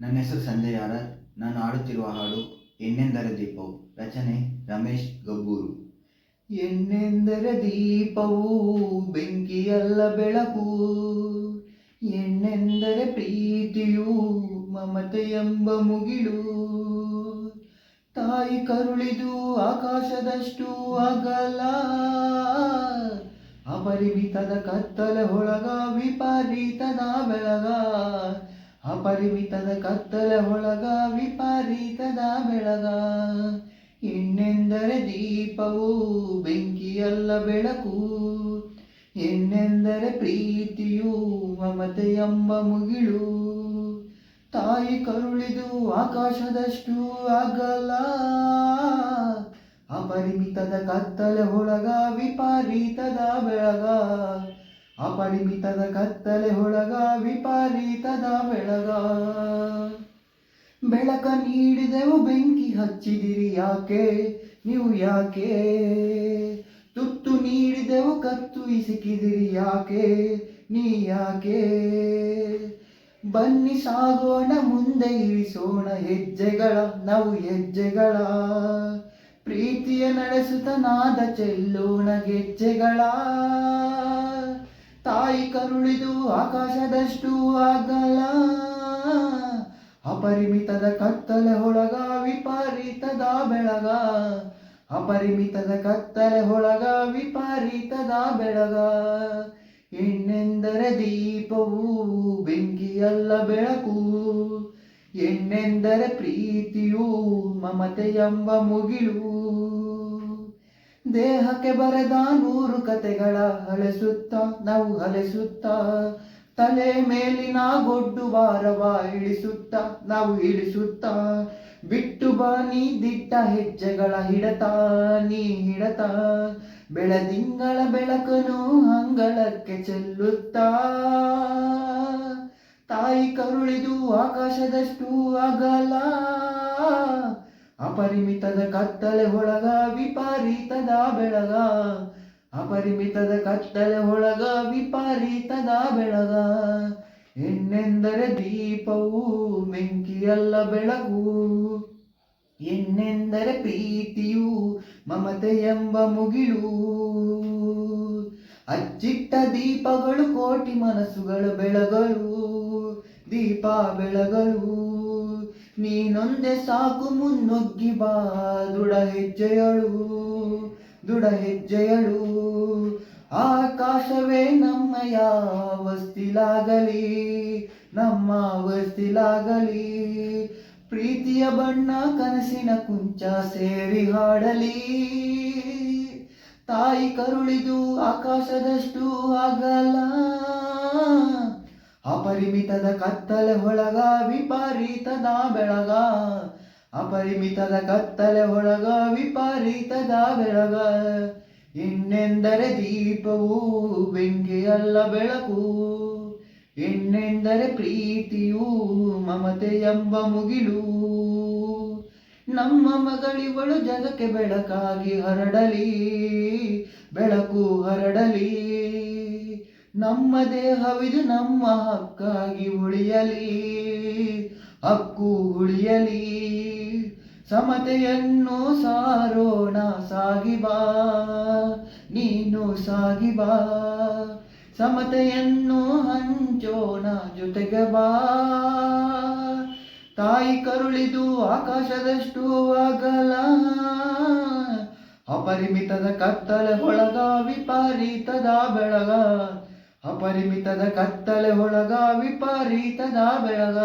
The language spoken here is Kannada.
ನನ್ನ ಹೆಸರು ಸಂಜಯ್ ನಾನು ಆಡುತ್ತಿರುವ ಹಾಡು ಎಣ್ಣೆಂದರೆ ದೀಪವು. ರಚನೆ ರಮೇಶ್ ಗಬ್ಬೂರು. ಎಣ್ಣೆಂದರೆ ದೀಪವು ಬೆಂಕಿಯಲ್ಲ ಬೆಳಕು. ಎಣ್ಣೆಂದರೆ ಪ್ರೀತಿಯು ಮಮತೆ ಎಂಬ ಮುಗಿಲು. ತಾಯಿ ಕರುಳಿದು ಆಕಾಶದಷ್ಟು ಅಗಲ. ಅಪರಿಮಿತದ ಕತ್ತಲೆ ಹೊಳಗ ವಿಪರೀತದ ಬೆಳಗ. ಅಪರಿಮಿತದ ಕತ್ತಲೆ ಹೊಳಗ ವಿಪರೀತದ ಬೆಳಗ. ಎಣ್ಣೆಂದರೆ ದೀಪವು ಬೆಂಕಿಯಲ್ಲ ಬೆಳಕು. ಎಣ್ಣೆಂದರೆ ಪ್ರೀತಿಯು ಎಂಬ ಮುಗಿಲು ತಾಯಿ ಕರುಳಿದು ಆಕಾಶದಷ್ಟು ಅಗಲ. ಅಪರಿಮಿತದ ಕತ್ತಲೆ ಒಳಗ, ವಿಪರೀತದ ಬೆಳಗ. ಅಪರಿಮಿತದ ಕತ್ತಲೆ ಹೊಳಗ, ವಿಪರೀತದ ಬೆಳಗ. ಬೆಳಕ ನೀಡಿದೆವು ಬೆಂಕಿ ಹಚ್ಚಿದಿರಿ ಯಾಕೆ, ನೀವು ಯಾಕೆ? ತುತ್ತು ನೀಡಿದೆವು ಕತ್ತು ಇಸಿಕಿದಿರಿ ಯಾಕೆ, ನೀ ಯಾಕೆ? ಬನ್ನಿ ಸಾಗೋಣ, ಮುಂದೆ ಇರಿಸೋಣ, ಹೆಜ್ಜೆಗಳ, ನಾವು ಹೆಜ್ಜೆಗಳ. ಪ್ರೀತಿಯ ನಡೆಸುತ್ತ ನಾದ ಚೆಲ್ಲೋಣ, ಗೆಜ್ಜೆಗಳ. ತಾಯಿ ಕರುಳಿದು ಆಕಾಶದಷ್ಟು ಆಗಲ. ಅಪರಿಮಿತದ ಕತ್ತಲೆ ಹೊಳಗ ವಿಪರೀತದ ಬೆಳಗ. ಅಪರಿಮಿತದ ಕತ್ತಲೆ ಹೊಳಗ ವಿಪರೀತದ ಬೆಳಗ. ಎಣ್ಣೆಂದರೆ ದೀಪವು, ಬೆಂಕಿಯಲ್ಲ ಬೆಳಕು. ಎಣ್ಣೆಂದರೆ ಪ್ರೀತಿಯು ಮಮತೆ ಎಂಬ ಮುಗಿಲು. ದೇಹಕ್ಕೆ ಬರೆದ ನೂರು ಕತೆಗಳ ಹಳೆಸುತ್ತ ನಾವು ಹಲೆಸುತ್ತ ತಲೆ ಮೇಲಿನ ಗೊಡ್ಡು ಭಾರವ ಇಳಿಸುತ್ತ, ನಾವು ಇಳಿಸುತ್ತ. ಬಿಟ್ಟು ಬಾ, ನೀ ದಿಟ್ಟ ಹೆಜ್ಜೆಗಳ ಹಿಡತ, ನೀ ಹಿಡತ. ಬೆಳದಿಂಗಳ ಬೆಳಕನು ಅಂಗಳಕ್ಕೆ ಚೆಲ್ಲುತ್ತ. ತಾಯಿ ಕರುಳಿದು ಆಕಾಶದಷ್ಟು ಅಗಲ. ಅಪರಿಮಿತದ ಕತ್ತಲೆ ಹೊಳಗ ವಿಪರೀತದ ಬೆಳಗ. ಅಪರಿಮಿತದ ಕತ್ತಲೆ ಹೊಳಗ ವಿಪರೀತದ ಬೆಳಗ. ಎನ್ನೆಂದರೆ ದೀಪವು ಬೆಂಕಿಯಲ್ಲ ಬೆಳಗು. ಎನ್ನೆಂದರೆ ಪ್ರೀತಿಯು ಮಮತೆ ಎಂಬ ಮುಗಿಲು. ಅಚ್ಚಿಟ್ಟ ದೀಪಗಳು ಕೋಟಿ ಮನಸ್ಸುಗಳ ಬೆಳಗಳು ದೀಪ ಬೆಳಗಲು. ನೀನೊಂದೆ ಸಾಕು ಮುನ್ನುಗ್ಗಿ ಬಾ ದುಡ ಹೆಜ್ಜೆಯಳು ದುಡ ಹೆಜ್ಜೆಯಳು. ಆಕಾಶವೇ ನಮ್ಮಯ ವಸ್ತಿಲಾಗಲಿ ನಮ್ಮ ವಸ್ತಿಲಾಗಲಿ ಪ್ರೀತಿಯ ಬಣ್ಣ ಕನಸಿನ ಕುಂಚ ಸೇರಿ ಹಾಡಲಿ. ತಾಯಿ ಕರುಳಿದು ಆಕಾಶದಷ್ಟು ಅಗಲ ಅಪರಿಮಿತದ ಕತ್ತಲೆ ಹೊಳಗ ವಿಪರೀತದ ಬೆಳಗ. ಅಪರಿಮಿತದ ಕತ್ತಲೆ ಹೊಳಗ ವಿಪರೀತದ ಬೆಳಗ. ಇನ್ನೆಂದರೆ ದೀಪವು, ಬೆಂಕಿಯಲ್ಲ ಬೆಳಕು. ಇನ್ನೆಂದರೆ ಪ್ರೀತಿಯು ಮಮತೆ ಎಂಬ ಮುಗಿಲು. ನಮ್ಮ ಮಗಳಿವಳು ಜಗಕ್ಕೆ ಬೆಳಕಾಗಿ ಹರಡಲಿ, ಬೆಳಕು ಹರಡಲಿ. ನಮ್ಮ ದೇಹವಿದು ನಮ್ಮ ಹಕ್ಕಾಗಿ ಉಳಿಯಲಿ, ಹಕ್ಕು ಉಳಿಯಲಿ. ಸಮತೆಯನ್ನು ಸಾರೋಣ ಸಾಗಿಬಾ ನೀನು ಸಾಗಿಬಾ ಸಮತೆಯನ್ನು ಹಂಚೋಣ, ಜೊತೆಗೆ ಬಾ. ತಾಯಿ ಕರುಳಿದು ಆಕಾಶದಷ್ಟು ಅಗಲ ಅಪರಿಮಿತದ ಕತ್ತಲೆ ಒಳಗ ವಿಪರೀತದ ಬೆಳಗ. ಅಪರಿಮಿತದ ಕತ್ತಲೆ ಒಳಗ ವಿಪರೀತದ ಬೆಳಗ.